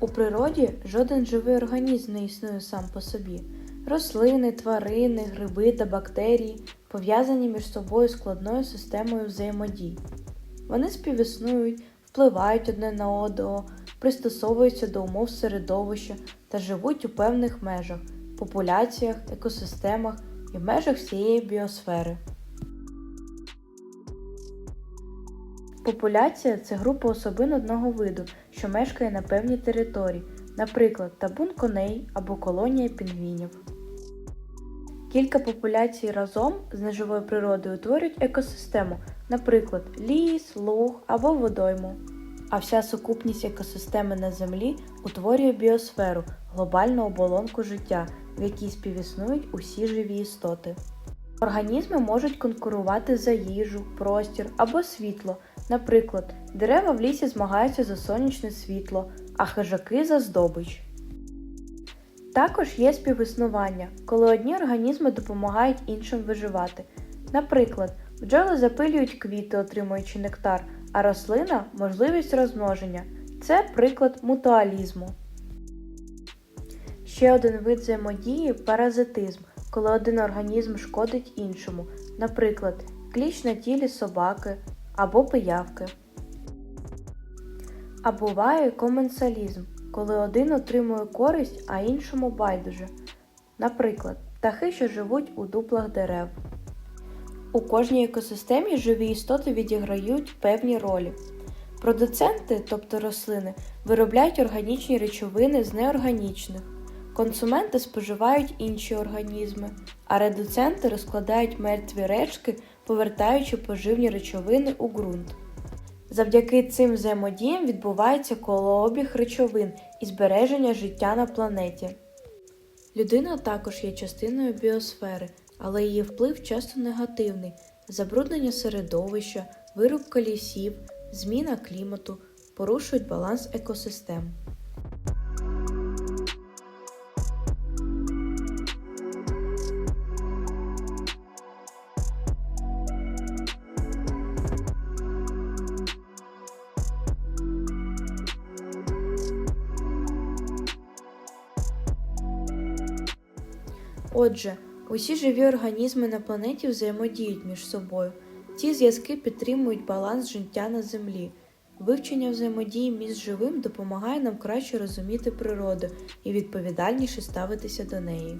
У природі жоден живий організм не існує сам по собі. Рослини, тварини, гриби та бактерії пов'язані між собою складною системою взаємодій. Вони співіснують, впливають одне на одного, пристосовуються до умов середовища та живуть у певних межах, популяціях, екосистемах і в межах всієї біосфери. Популяція це група особин одного виду, що мешкає на певній території, наприклад, табун коней або колонія пінгвінів. Кілька популяцій разом з неживою природою утворюють екосистему, наприклад, ліс, луг або водойму. А вся сукупність екосистеми на Землі утворює біосферу, глобальну оболонку життя, в якій співіснують усі живі істоти. Організми можуть конкурувати за їжу, простір або світло. Наприклад, дерева в лісі змагаються за сонячне світло, а хижаки за здобич. Також є співіснування, коли одні організми допомагають іншим виживати. Наприклад, бджоли запилюють квіти, отримуючи нектар, а рослина можливість розмноження. Це приклад мутуалізму. Ще один вид взаємодії паразитизм, коли один організм шкодить іншому, наприклад, кліщ на тілі собаки або пиявки. А буває коменсалізм, коли один отримує користь, а іншому байдуже. Наприклад, птахи, що живуть у дуплах дерев. У кожній екосистемі живі істоти відіграють певні ролі. Продуценти, тобто рослини, виробляють органічні речовини з неорганічних. Консументи споживають інші організми, а редуценти розкладають мертві речки, повертаючи поживні речовини у ґрунт. Завдяки цим взаємодіям відбувається колообіг речовин і збереження життя на планеті. Людина також є частиною біосфери, але її вплив часто негативний: забруднення середовища, вирубка лісів, зміна клімату порушують баланс екосистем. Отже, усі живі організми на планеті взаємодіють між собою. Ці зв'язки підтримують баланс життя на Землі. Вивчення взаємодії між живим допомагає нам краще розуміти природу і відповідальніше ставитися до неї.